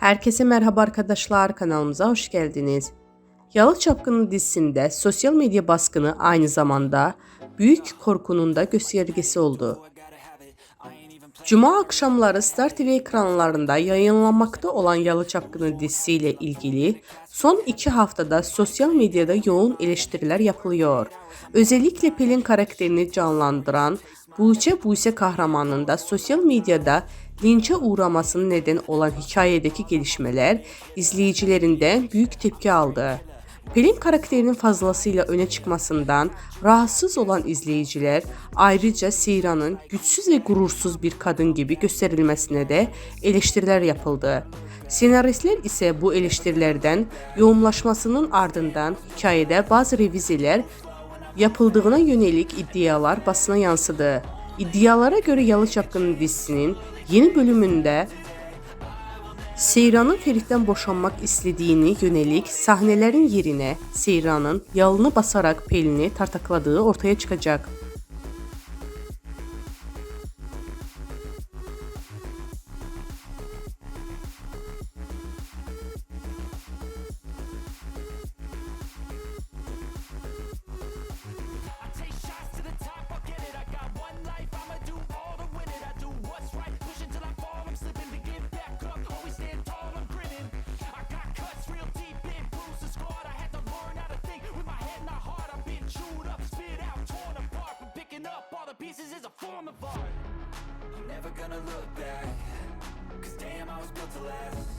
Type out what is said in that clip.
Herkese merhaba arkadaşlar kanalımıza hoş geldiniz. Yalı Çapkını dizisinde sosyal medya baskını aynı zamanda büyük korkunun da göstergesi oldu. Cuma akşamları Star TV ekranlarında yayınlanmakta olan Yalı Çapkını dizisiyle ilgili son iki haftada sosyal medyada yoğun eleştiriler yapılıyor. Özellikle Pelin karakterini canlandıran Buğçe Buse kahramanının da sosyal medyada linçe uğramasına neden olan hikayedeki gelişmeler izleyicilerinden büyük tepki aldı. Pelin karakterinin fazlasıyla öne çıkmasından rahatsız olan izleyiciler ayrıca Seyran'ın güçsüz ve gurursuz bir kadın gibi gösterilmesine de eleştiriler yapıldı. Senaristler ise bu eleştirilerden yoğunlaşmasının ardından hikayede bazı revizeler yapıldığına yönelik iddialar basına yansıdı. İddialara göre Yalı Çapkını dizisinin yeni bölümünde Seyran'ın Ferit'ten boşanmak istediğini yönelik sahnelerin yerine Seyran'ın yalını basarak Pelin'i tartakladığı ortaya çıkacak. Is a form. I'm never gonna look back, cause damn, I was built to last.